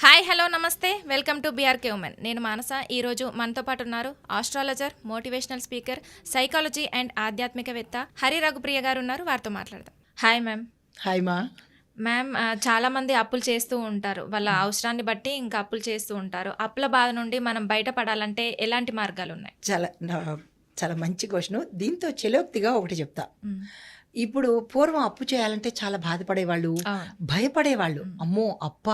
Hi hello నమస్తే. Welcome to BRK women. నేను మానస. ఈరోజు మనతో పాటు ఉన్నారు astrologer motivational speaker psychology and ఆధ్యాత్మికవేత్త హరి రఘుప్రియ గారు ఉన్నారు. వారితో మాట్లాడదాం. Hi ma'am. హాయ్ మా మ్యామ్ ఆ, చాలా మంది అప్పులు చేస్తూ ఉంటారు. వాళ్ళ అవసరాన్ని బట్టి ఇంకా అప్పులు చేస్తూ ఉంటారు. అప్పుల బాధ నుండి మనం బయటపడాలంటే ఎలాంటి మార్గాలు ఉన్నాయి చాలా చాలా మంచి క్వశ్చన్ దీంతో చెలోక్తిగా ఒకటి చెప్తా. ఇప్పుడు పూర్వం అప్పు చేయాలంటే చాలా బాధపడేవాళ్ళు. భయపడేవాళ్ళు. అమ్మో అప్ప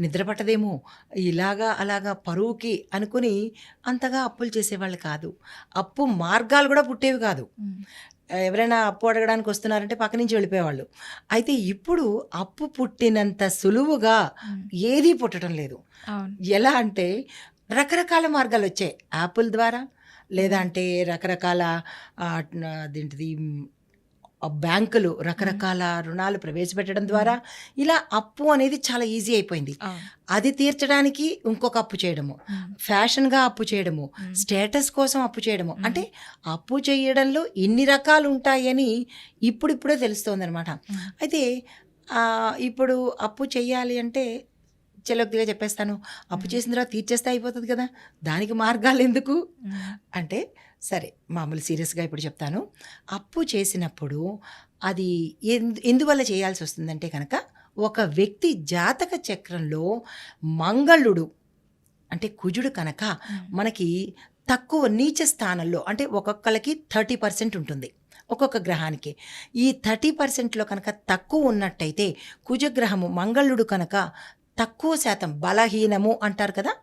నిద్ర పట్టదేమో ఇలాగా అలాగా పరువుకి అనుకుని అంతగా అప్పులు చేసేవాళ్ళు కాదు. అప్పు మార్గాలు కూడా పుట్టేవి కాదు. ఎవరైనా అప్పు అడగడానికి వస్తున్నారంటే పక్క నుంచి వెళ్ళిపోయేవాళ్ళు. అయితే ఇప్పుడు అప్పు పుట్టినంత సులువుగా. ఏదీ పుట్టడం లేదు. ఎలా అంటే రకరకాల మార్గాలు వచ్చాయి. యాపిల్ ద్వారా లేదా అంటే రకరకాల ఆ బ్యాంకులు రకరకాల రుణాలు ప్రవేశపెట్టడం ద్వారా ఇలా అప్పు అనేది చాలా ఈజీ అయిపోయింది అది తీర్చడానికి ఇంకొక అప్పు చేయడము. ఫ్యాషన్గా అప్పు చేయడము. స్టేటస్ కోసం అప్పు చేయడము అంటే అప్పు చేయడంలో ఇన్ని రకాలు ఉంటాయని ఇప్పుడిప్పుడే తెలుస్తోంది అనమాట మ్మ్. అయితే ఇప్పుడు అప్పు చెయ్యాలి అంటే చెలొక్తిగా చెప్పేస్తాను. అప్పు చేసిన తర్వాత తీర్చేస్తే అయిపోతుంది కదా. దానికి మార్గాలు ఎందుకు. అంటే సరే మామూలు సీరియస్గా ఇప్పుడు చెప్తాను. అప్పు చేసినప్పుడు అది ఎందు ఎందువల్ల చేయాల్సి వస్తుందంటే కనుక ఒక వ్యక్తి జాతక చక్రంలో మంగళుడు అంటే కుజుడు కనుక. మనకి తక్కువ నీచ స్థానంలో అంటే ఒక్కొక్కరికి థర్టీ పర్సెంట్ ఉంటుంది ఒక్కొక్క గ్రహానికి. ఈ థర్టీ పర్సెంట్లో కనుక తక్కువ ఉన్నట్టయితే కుజగ్రహము మంగళుడు కనుక తక్కువ శాతం బలహీనము అంటారు కదా?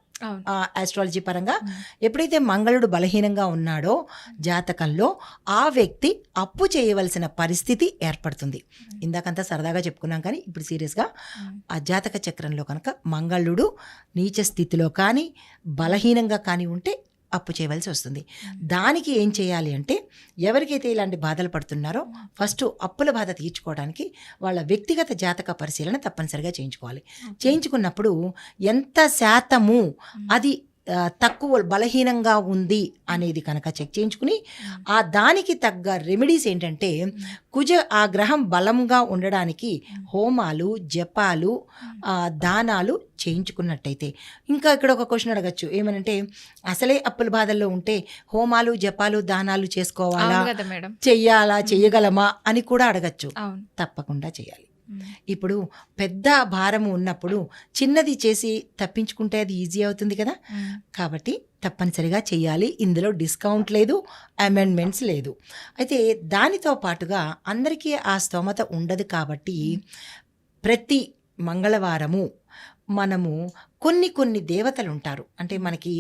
ఆస్ట్రాలజీ పరంగా. ఎప్పుడైతే మంగళుడు బలహీనంగా ఉన్నాడో జాతకంలో ఆ వ్యక్తి అప్పు చేయవలసిన పరిస్థితి ఏర్పడుతుంది. ఇందాకంతా సరదాగా చెప్పుకున్నాం కానీ ఇప్పుడు సీరియస్గా. ఆ జాతక చక్రంలో కనుక మంగళుడు నీచ స్థితిలో కానీ బలహీనంగా కానీ ఉంటే అప్పు చేయవలసి వస్తుంది. దానికి ఏం చేయాలి అంటే ఎవరికైతే ఇలాంటి బాధలు పడుతున్నారో ఫస్ట్ అప్పుల బాధ తీర్చుకోవడానికి వాళ్ళ వ్యక్తిగత జాతక పరిశీలన తప్పనిసరిగా చేయించుకోవాలి. చేయించుకున్నప్పుడు ఎంత శాతము అది తక్కువ బలహీనంగా ఉంది అనేది కనుక చెక్ చేయించుకుని ఆ దానికి తగ్గ రెమెడీస్ ఏంటంటే కుజ ఆ గ్రహం బలంగా ఉండడానికి హోమాలు జపాలు దానాలు చేయించుకున్నట్టయితే. ఇంకా ఇక్కడ ఒక క్వశ్చన్ అడగచ్చు. ఏమనంటే అసలే అప్పుల బాధల్లో ఉంటే హోమాలు జపాలు దానాలు చేసుకోవాలా? చెయ్యాలా? చెయ్యగలమా? అని కూడా అడగచ్చు. తప్పకుండా చేయాలి. ఇప్పుడు పెద్ద భారం ఉన్నప్పుడు చిన్నది చేసి తప్పించుకుంటే అది ఈజీ అవుతుంది కదా. కాబట్టి తప్పనిసరిగా చేయాలి ఇందులో డిస్కౌంట్ లేదు అమెండ్మెంట్స్ లేదు. అయితే దానితో పాటుగా అందరికీ ఆ స్తోమత ఉండదు కాబట్టి ప్రతి మంగళవారము మనము కొన్ని కొన్ని దేవతలు ఉంటారు. అంటే మనకి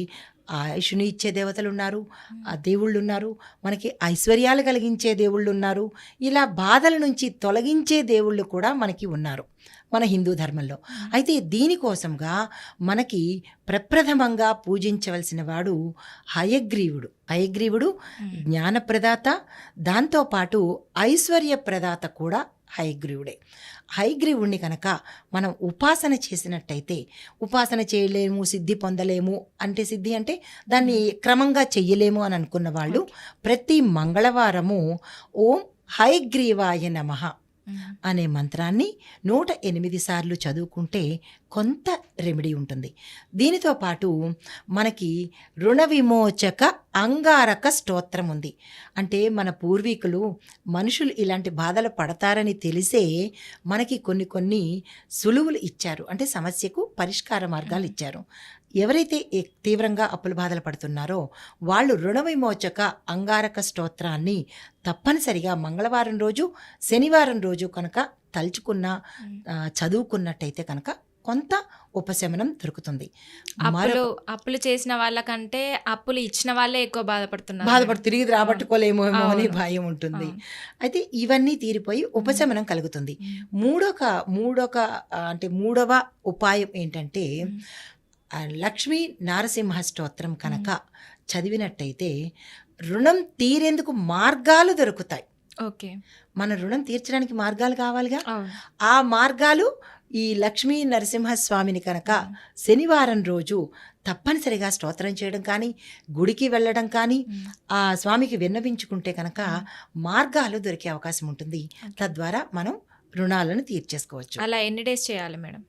ఆయుషుని ఇచ్చే దేవతలు ఉన్నారు ఆ దేవుళ్ళు ఉన్నారు మనకి ఐశ్వర్యాలు కలిగించే దేవుళ్ళు ఉన్నారు ఇలా బాధల నుంచి తొలగించే దేవుళ్ళు కూడా మనకి ఉన్నారు మన హిందూ ధర్మంలో. అయితే దీనికోసంగా మనకి ప్రప్రథమంగా పూజించవలసిన వాడు హయగ్రీవుడు. హయగ్రీవుడు. జ్ఞానప్రదాత దాంతోపాటు ఐశ్వర్య ప్రదాత కూడా హయగ్రీవుడే హయగ్రీవుణ్ణి కనుక మనం ఉపాసన చేసినట్టయితే ఉపాసన చేయలేము సిద్ధి పొందలేము అంటే సిద్ధి అంటే దాన్ని క్రమంగా చెయ్యలేము అని అనుకున్న వాళ్ళు ప్రతి మంగళవారము ఓం హయగ్రీవాయ నమః. అనే మంత్రాన్ని నూట ఎనిమిది సార్లు చదువుకుంటే కొంత రెమెడీ ఉంటుంది. దీనితో పాటు మనకి రుణ విమోచక అంగారక స్తోత్రం ఉంది. అంటే మన పూర్వీకులు మనుషులు ఇలాంటి బాధలు పడతారని తెలిసే మనకి కొన్ని కొన్ని సులువులు ఇచ్చారు. అంటే సమస్యకు పరిష్కార మార్గాలు ఇచ్చారు. ఎవరైతే తీవ్రంగా అప్పుల బాధలు పడుతున్నారో వాళ్ళు రుణ విమోచక అంగారక స్తోత్రాన్ని తప్పనిసరిగా మంగళవారం రోజు శనివారం రోజు కనుక తలుచుకున్న చదువుకున్నట్టయితే కనుక కొంత ఉపశమనం దొరుకుతుంది. అప్పులు అప్పులు చేసిన వాళ్ళకంటే అప్పులు ఇచ్చిన వాళ్ళే ఎక్కువ బాధపడుతున్నారు. బాధపడి తిరిగి రాబట్టుకోలేమో అని. భయం ఉంటుంది. అయితే ఇవన్నీ తీరిపోయి ఉపశమనం కలుగుతుంది. మూడొక మూడొక అంటే మూడవ ఉపాయం ఏంటంటే లక్ష్మీ నారసింహ స్తోత్రం కనుక చదివినట్టయితే రుణం తీరేందుకు మార్గాలు దొరుకుతాయి. ఓకే. మన రుణం తీర్చడానికి మార్గాలు కావాలిగా? ఆ మార్గాలు ఈ లక్ష్మీ నరసింహస్వామిని కనుక శనివారం రోజు తప్పనిసరిగా స్తోత్రం చేయడం కానీ గుడికి వెళ్ళడం కానీ. ఆ స్వామికి విన్నవించుకుంటే కనుక మార్గాలు దొరికే అవకాశం ఉంటుంది. తద్వారా మనం రుణాలను తీర్చేసుకోవచ్చు. అలా ఎన్ని డేస్ చేయాలి మేడం?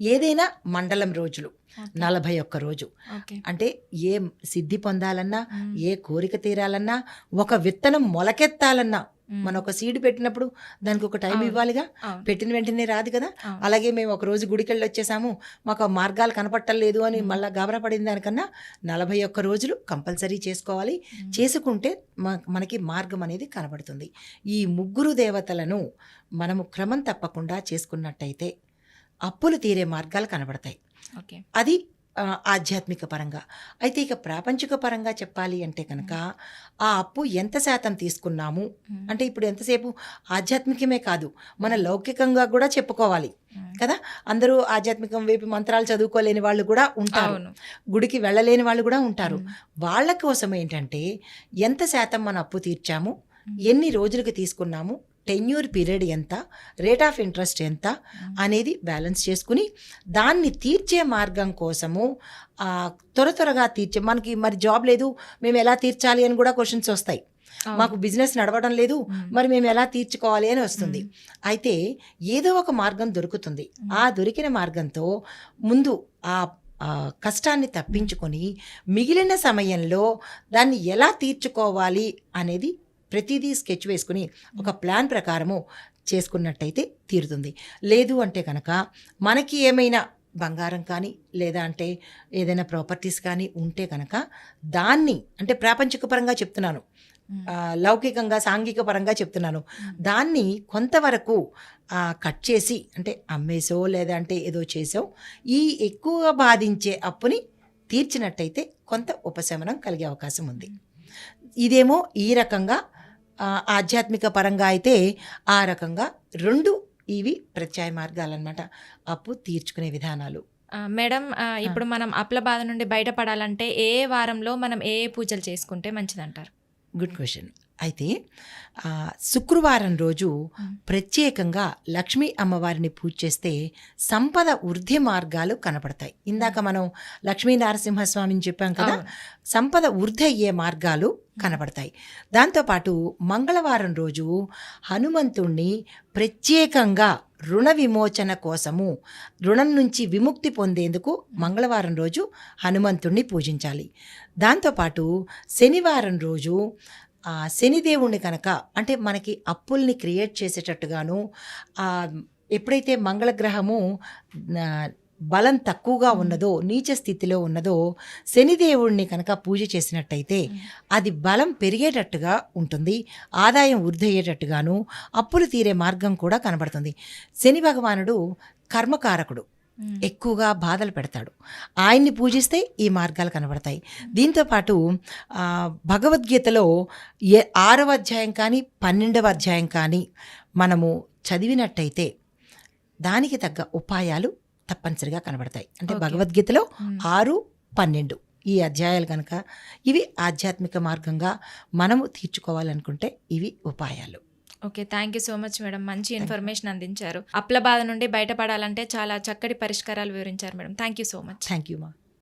ఏదైనా మండలం రోజులు. నలభై ఒక్క రోజు అంటే ఏ సిద్ధి పొందాలన్నా. ఏ కోరిక తీరాలన్నా ఒక విత్తనం మొలకెత్తాలన్నా. మనం ఒక సీడ్ పెట్టినప్పుడు దానికి ఒక టైం. ఇవ్వాలిగా. పెట్టిన వెంటనే రాదు కదా. అలాగే మేము ఒక రోజు గుడికెళ్ళి వచ్చేసాము మాకు ఆ మార్గాలు కనపట్టలేదు అని. మళ్ళీ గాబరా పడిన దానికన్నా నలభై ఒక్క రోజులు కంపల్సరీ చేసుకోవాలి. చేసుకుంటే మనకి మార్గం అనేది కనబడుతుంది ఈ ముగ్గురు దేవతలను మనము క్రమం తప్పకుండా చేసుకున్నట్టయితే అప్పులు తీరే మార్గాలు కనబడతాయి. ఓకే. అది ఆధ్యాత్మిక పరంగా. అయితే ఇక ప్రాపంచిక పరంగా చెప్పాలి అంటే కనుక ఆ అప్పు ఎంత శాతం తీసుకున్నాము. అంటే ఇప్పుడు ఎంతసేపు? ఆధ్యాత్మికమే కాదు మన లౌకికంగా కూడా చెప్పుకోవాలి. కదా? అందరూ ఆధ్యాత్మికం వైపు మంత్రాలు చదువుకోలేని వాళ్ళు కూడా ఉంటారు. గుడికి వెళ్ళలేని వాళ్ళు కూడా ఉంటారు. వాళ్ళ కోసం ఏంటంటే ఎంత శాతం మన అప్పు తీర్చాము. ఎన్ని రోజులకు తీసుకున్నాము? టెన్యూర్ పీరియడ్ ఎంత రేట్ ఆఫ్ ఇంట్రెస్ట్ ఎంత. అనేది బ్యాలెన్స్ చేసుకుని దాన్ని తీర్చే మార్గం కోసము త్వర త్వరగా తీర్చే మనకి మరి జాబ్ లేదు మేము ఎలా తీర్చాలి అని కూడా క్వశ్చన్స్ వస్తాయి. మాకు బిజినెస్ నడవడం లేదు. మరి మేము ఎలా తీర్చుకోవాలి అని వస్తుంది. అయితే ఏదో ఒక మార్గం దొరుకుతుంది. ఆ దొరికిన మార్గంతో ముందు ఆ కష్టాన్ని తప్పించుకొని మిగిలిన సమయంలో దాన్ని ఎలా తీర్చుకోవాలి అనేది ప్రతిదీ స్కెచ్ వేసుకుని ఒక ప్లాన్ ప్రకారము చేసుకున్నట్టయితే తీరుతుంది. లేదు అంటే కనుక మనకి ఏమైనా బంగారం కానీ లేదా అంటే ఏదైనా ప్రాపర్టీస్ కానీ ఉంటే కనుక దాన్ని అంటే ప్రాపంచిక పరంగా చెప్తున్నాను. లౌకికంగా సాంఘిక పరంగా చెప్తున్నాను. దాన్ని కొంతవరకు కట్ చేసి అంటే అమ్మేసో లేదా అంటే ఏదో చేసో ఈ ఎక్కువ బాధించే అప్పుని తీర్చినట్టయితే కొంత ఉపశమనం కలిగే అవకాశం ఉంది. ఇదేమో ఈ రకంగా ఆధ్యాత్మిక పరంగా అయితే ఆ రకంగా రెండు ఇవి ప్రత్యాయ మార్గాలన్నమాట. అప్పు తీర్చుకునే విధానాలు. ఆ, మేడం ఇప్పుడు మనం అప్ల బాధ నుండి బయటపడాలంటే ఏ వారంలో మనం ఏ ఏ పూజలు చేసుకుంటే మంచిదంటారు? Good question. అయితే శుక్రవారం రోజు. ప్రత్యేకంగా లక్ష్మీ అమ్మవారిని పూజ చేస్తే సంపద వృద్ధి మార్గాలు కనపడతాయి ఇందాక మనం లక్ష్మీ నరసింహస్వామిని చెప్పాం కదా. సంపద వృద్ధి అయ్యే మార్గాలు కనపడతాయి దాంతోపాటు మంగళవారం రోజు హనుమంతుణ్ణి ప్రత్యేకంగా రుణ విమోచన కోసము రుణం నుంచి విముక్తి పొందేందుకు మంగళవారం రోజు హనుమంతుణ్ణి పూజించాలి దాంతోపాటు శనివారం రోజు ఆ శనిదేవుణ్ణి కనుక అంటే మనకి అప్పుల్ని క్రియేట్ చేసేటట్టుగాను ఎప్పుడైతే మంగళగ్రహము బలం తక్కువగా ఉన్నదో నీచ స్థితిలో ఉన్నదో శనిదేవుణ్ణి కనుక పూజ చేసినట్టయితే అది బలం పెరిగేటట్టుగా ఉంటుంది ఆదాయం వృద్ధి అయ్యేటట్టుగాను అప్పులు తీరే మార్గం కూడా కనబడుతుంది. శని భగవానుడు కర్మకారకుడు. ఎక్కువగా బాధలు పెడతాడు. ఆయన్ని పూజిస్తే ఈ మార్గాలు కనబడతాయి. దీంతోపాటు భగవద్గీతలో ఏ ఆరవ అధ్యాయం కానీ పన్నెండవ అధ్యాయం కానీ మనము చదివినట్టయితే దానికి తగ్గ ఉపాయాలు తప్పనిసరిగా కనబడతాయి. అంటే. భగవద్గీతలో. ఆరు పన్నెండు ఈ అధ్యాయాలు కనుక ఇవి ఆధ్యాత్మిక మార్గంగా మనము తీర్చుకోవాలనుకుంటే ఇవి ఉపాయాలు. Okay thank you so much madam. మంచి ఇన్ఫర్మేషన్ అందించారు. అప్ల బాధ నుండి బయటపడాలంటే చాలా చక్కటి పరిష్కారాలు వివరించారు madam. Thank you so much thank you మా